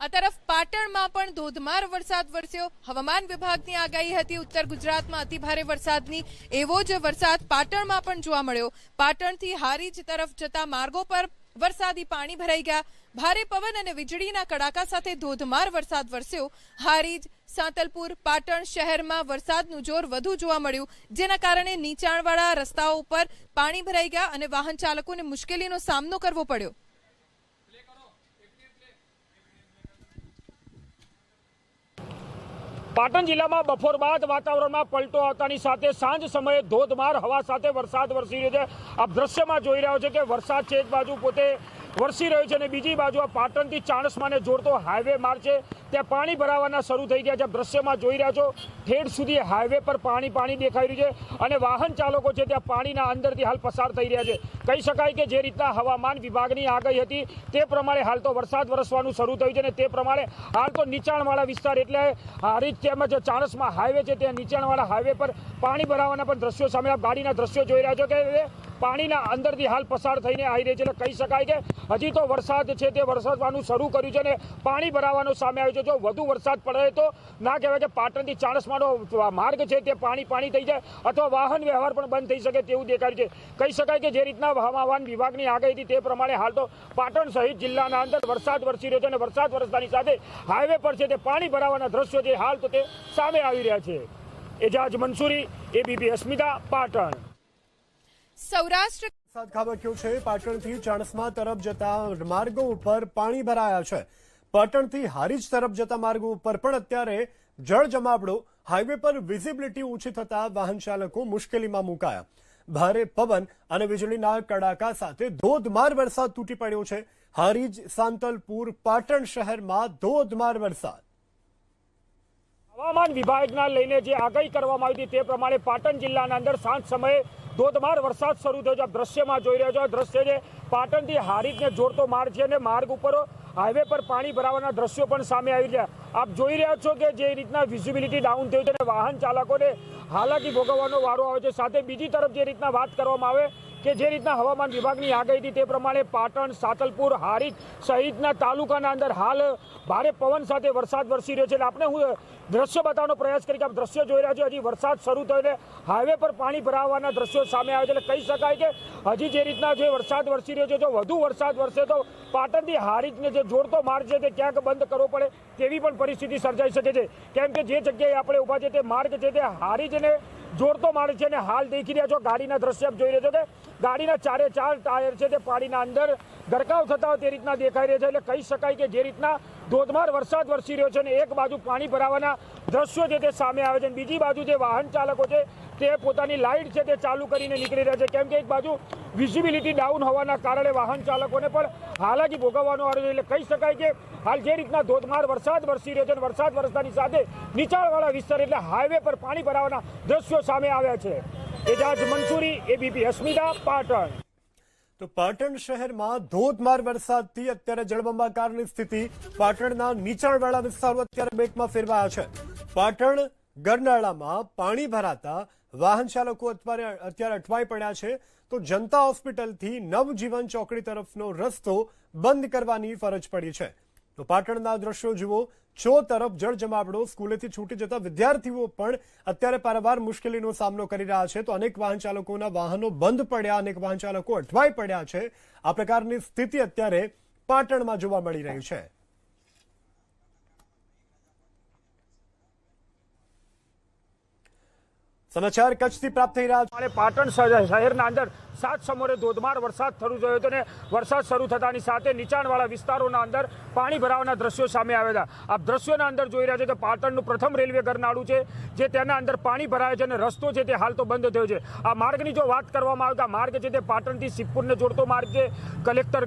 આ તરફ પાટણમાં પણ ધોધમાર વરસાદ વરસ્યો. હવામાન વિભાગની આગાહી હતી, ઉત્તર ગુજરાતમાં અતિભારે વરસાદની. એવો જ વરસાદ પાટણમાં પણ જોવા મળ્યો. પાટણથી હારીજ તરફ જતા માર્ગો પર વરસાદી પાણી ભરાઈ ગયા. ભારે પવન અને વીજળીના કડાકા સાથે ધોધમાર વરસાદ વરસ્યો. હારીજ, સાંતલપુર, પાટણ શહેરમાં વરસાદનું જોર વધુ જોવા મળ્યું, જેના કારણે નીચાણવાળા રસ્તાઓ ઉપર પાણી ભરાઈ ગયા અને વાહન ચાલકોને મુશ્કેલીનો સામનો કરવો પડ્યો. પાટણ જિલ્લામાં બપોર બાદ વાતાવરણમાં પલટો આવતાની સાથે સાંજ સમયે ધોધમાર હવા સાથે વરસાદ વરસી રહ્યો છે. આપ દ્રશ્યમાં જોઈ રહ્યો છે કે વરસાદ છે એક બાજુ પોતે વરસી રહ્યો છે અને બીજી બાજુ આ પાટણથી ચાણસમાને જોડતો હાઈવે માર્ગ છે. ત્યાં પાણી ભરાવાના શરૂ થઈ ગયા છે. દ્રશ્યમાં જોઈ રહ્યા છો, ઠેઠ સુધી હાઈવે પર પાણી પાણી દેખાઈ રહ્યું છે અને વાહન ચાલકો છે ત્યાં પાણીના અંદરથી હાલ પસાર થઈ રહ્યા છે. કહી શકાય કે જે રીતના હવામાન વિભાગની આગાહી હતી તે પ્રમાણે હાલ તો વરસાદ વરસવાનું શરૂ થયું છે અને તે પ્રમાણે હાલ તો નીચાણવાળા વિસ્તાર એટલે હારીજ તેમજ ચાણસમાં હાઈવે છે ત્યાં નીચાણવાળા હાઈવે પર પાણી ભરાવાના પણ દ્રશ્યો સામે ગાડીના દ્રશ્યો જોઈ રહ્યા છો કે પાણીના અંદરથી હાલ પસાર થઈને આવી રહી છે એટલે કહી શકાય કે હજી તો વરસાદ છે તે વરસાદવાનું શરૂ કર્યું છે અને પાણી ભરાવાનું સામે આવ્યું છે. જો વધુ વરસાદ પડે તો ના કહેવાય કે પાટણથી ચાણસમાનો માર્ગ છે તે પાણી પાણી થઈ જાય અથવા વાહન વ્યવહાર પણ બંધ થઈ શકે તેવું દેખાય છે. કહી શકાય કે જે રીતના હવામાન વિભાગની આગાહી હતી તે પ્રમાણે હાલ તો પાટણ સહિત જિલ્લાના અંદર વરસાદ વરસી રહ્યો છે અને વરસાદ વરસતાની સાથે હાઈવે પર છે તે પાણી ભરાવાના દ્રશ્યો છે હાલ તો તે સામે આવી રહ્યા છે. એજાજ મંસૂરી, એબીપી અસ્મિતા, પાટણ. સૌરાષ્ટ્ર વરસાદ ખાબક્યો છે. પાટણથી ચાણસ્મા તરફ જતા માર્ગો ઉપર પાણી ભરાયા છે. પાટણથી હારીજ તરફ જતા માર્ગો ઉપર પણ અત્યારે જળ જમાવડો હાઈવે પર વિઝિબિલિટી ઓછી થતા વાહન ચાલકો મુશ્કેલીમાં મુકાયા. ભારે પવન અને વીજળીના કડાકા સાથે ધોધમાર વરસાદ તૂટી પડ્યો છે. હારીજ સાંતલપુર પાટણ શહેરમાં ધોધમાર વરસાદ. હવામાન વિભાગના લઈને જે આગાહી કરવામાં આવી હતી તે પ્રમાણે પાટણ જિલ્લાના અંદર સાંજ સમયે ધોધમાર વરસાદ શરૂ થયો છે. આપ દ્રશ્યમાં જોઈ રહ્યા છો. આ દ્રશ્ય છે પાટણથી હારીજને જોડતો માર્ગ છે અને માર્ગ ઉપર હાઈવે પર પાણી ભરાવાના દ્રશ્યો પણ સામે આવી રહ્યા. આપ જોઈ રહ્યા છો કે જે રીતના વિઝિબિલિટી ડાઉન થયું છે અને વાહન ચાલકોને હાલાકી ભોગવવાનો વારો આવે છે. સાથે બીજી તરફ જે રીતના વાત કરવામાં આવે કે જે રીતના હવામાન વિભાગની આગાહી હતી તે પ્રમાણે પાટણ, સાતલપુર, હારીજ સહિતના તાલુકાના અંદર હાલ ભારે પવન સાથે વરસાદ વરસી રહ્યો છે. એટલે આપણે હું દ્રશ્ય બતાવવાનો પ્રયાસ કરી કે આપ દ્રશ્ય જોઈ રહ્યા છો. હજી વરસાદ શરૂ થયો એટલે હાઈવે પર પાણી ભરાવાના દ્રશ્યો સામે આવે છે. એટલે કહી શકાય કે હજી જે રીતના જે વરસાદ વરસી રહ્યો છે, જો વધુ વરસાદ વરસે તો પાટણથી હારીજને જે જોડતો માર્ગ છે તે ક્યાંક બંધ કરવો પડે તેવી પણ પરિસ્થિતિ સર્જાઈ શકે છે. કેમ કે જે જગ્યાએ આપણે ઊભા છે તે માર્ગ છે તે હારીજને જોડતો માણસ છે અને હાલ દેખી રહ્યા છો. ગાડીના દ્રશ્ય જોઈ રહ્યા છો કે ગાડીના ચારે ચાર ટાયર છે તે પાણીના અંદર ગરકાવ થતા હોય તે રીતના દેખાઈ રહ્યા છે. એટલે કહી શકાય કે જે રીતના ધોધમાર વરસાદ વરસી રહ્યો છે અને એક બાજુ પાણી ભરાવાના દ્રશ્યો છે તે સામે આવે છે અને બીજી બાજુ જે વાહન ચાલકો છે તે પોતાની લાઇટ છે તે ચાલુ કરીને નીકળી રહ્યા છે. કેમ કે એક બાજુ વિઝિબિલિટી ડાઉન હોવાના કારણે વાહન ચાલકોને પણ હાલાકી ભોગવવાનો છે. એટલે કહી શકાય કે હાલ જે રીતના ધોધમાર વરસાદ વરસી રહ્યો છે અને વરસાદ વરસતાની સાથે નીચાણવાળા વિસ્તાર એટલે હાઈવે પર પાણી ભરાવાના દ્રશ્યો સામે આવ્યા છે. એજાજ મંસૂરી એબીપી અસ્મિતા પાટણ. તો પાટણ શહેરમાં ધોધમાર વરસાદથી અત્યારે જળબંબાકારની સ્થિતિ. પાટણના નીચાણવાળા વિસ્તારો અત્યારે બેટમાં ફેરવાયા છે. પાટણ ગરનાળામાં પાણી ભરાતા વાહન ચાલકો અત્યારે અટવાઈ પડ્યા છે. તો જનતા હોસ્પિટલથી નવજીવન ચોકડી તરફનો રસ્તો બંધ કરવાની ફરજ પડી છે. તો પાટણના દ્રશ્યો જુઓ. છો તરફ જળ જમાવડો સ્કૂલેથી છૂટી જતા વિદ્યાર્થીઓ પણ અત્યારે પારવાર મુશ્કેલીનો સામનો કરી રહ્યા છે. તો અનેક વાહન ચાલકોના વાહનો બંધ પડ્યા, અનેક વાહન ચાલકો અટવાઈ પડ્યા છે. આ પ્રકારની સ્થિતિ અત્યારે પાટણમાં જોવા મળી રહી છે. સમાચાર કચ્છથી પ્રાપ્ત થઈ રહ્યા છે. પાટણ શહેર- શહેરના અંદર સાત સમોરે ધોધમાર વરસાદ થયો હતો અને વરસાદ શરૂ થતાની સાથે નીચાણવાળા વિસ્તારોના અંદર પાણી ભરાવાના દ્રશ્યો સામે આવ્યા હતા. આપ દ્રશ્યોના અંદર જોઈ રહ્યા છો કે પાટણનું પ્રથમ રેલવે ગરનાળું છે, જે તેના અંદર પાણી ભરાય છે અને રસ્તો છે તે હાલ તો બંધ થયો છે. આ માર્ગની જો વાત કરવામાં આવે તો આ માર્ગ છે તે પાટણથી સિદ્ધપુરને જોડતો માર્ગ છે. કલેક્ટર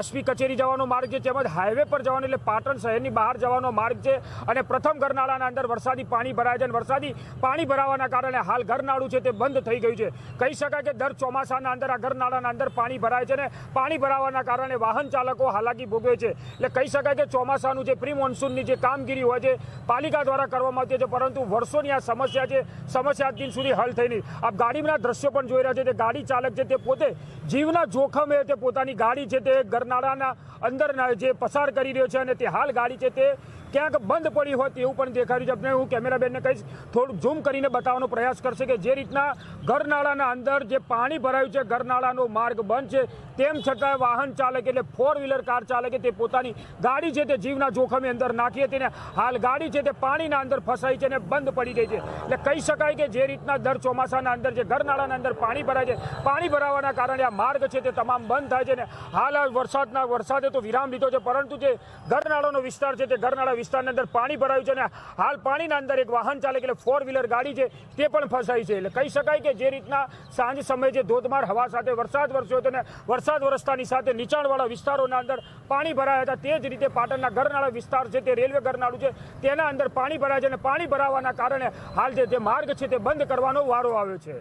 એસપી કચેરી જવાનો માર્ગ છે, તેમજ હાઈવે પર જવાનો એટલે પાટણ શહેરની બહાર જવાનો માર્ગ છે અને પ્રથમ ગરનાળાના અંદર વરસાદી પાણી ભરાય છે અને વરસાદી પાણી ભરાવાના કારણે હાલ ગરનાળું છે તે બંધ થઈ ગયું છે. કહી શકાય કે દર ચોમાસા ચોમાસાના અંદર, આ ઘરનાળાના અંદર પાણી ભરાય છે ને પાણી ભરાવાના કારણે વાહન ચાલકો હાલાકી ભોગવે છે. એટલે કહી શકાય કે ચોમાસાનું જે પ્રી મોન્સૂનની જે કામગીરી હોય છે, પાલિકા દ્વારા કરવામાં આવતી છે, પરંતુ વર્ષોની આ સમસ્યા છે, સમસ્યા દિન સુધી હલ થઈ નહીં. આપ ગાડીના દ્રશ્યો પણ જોઈ રહ્યા છે તે ગાડી ચાલક છે તે પોતે જીવના જોખમે તે પોતાની ગાડી છે તે ગરનાળાના અંદરના જે પસાર કરી રહ્યો છે અને તે હાલ ગાડી છે તે ક્યાંક બંધ પડી હોય એવું પણ દેખાડ્યું છે. આપણે હું કેમેરાબેનને કહીશ, થોડુંક ઝૂમ કરીને બતાવવાનો પ્રયાસ કરશે કે જે રીતના ગરનાળાના અંદર જે પાણી ભરાયું છે ગરનાળાનો માર્ગ બંધ છે. તેમ છતાં વાહન ચાલક એટલે ફોર વ્હીલર કાર ચાલકે તે પોતાની ગાડી છે તે જીવના જોખમે અંદર નાખી હતી ને હાલ ગાડી છે તે પાણીના અંદર ફસાઈ છે અને બંધ પડી ગઈ છે. એટલે કહી શકાય કે જે રીતના દર ચોમાસાના અંદર જે ગરનાળાના અંદર પાણી ભરાય છે, પાણી ભરાવાના કારણે આ માર્ગ છે તે તમામ બંધ થાય છે ને હાલ હાલ વરસાદના વરસાદે તો વિરામ લીધો છે. પરંતુ જે ગરનાળાનો વિસ્તાર છે તે ગરનાળા વિસ્તારની અંદર પાણી ભરાયું છે અને હાલ પાણીના અંદર એક વાહન ચાલક એટલે ફોર વ્હીલર ગાડી છે, તે પણ ફસાઈ છે. એટલે કહી શકાય કે જે રીતના સાંજ સમયે જે ધોધમાર હવા સાથે વરસાદ વરસ્યો હતો અને વરસાદ વરસતાની સાથે નીચાણવાળા વિસ્તારોના અંદર પાણી ભરાયા હતા, તે જ રીતે પાટણના ગરનાળા વિસ્તાર છે, તે રેલવે ગરનાળું છે, તેના અંદર પાણી ભરાય છે અને પાણી ભરાવાના કારણે હાલ જે તે માર્ગ છે તે બંધ કરવાનો વારો આવ્યો છે.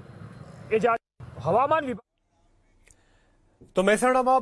એ હવામાન વિભાગ તો મહેસાણામાં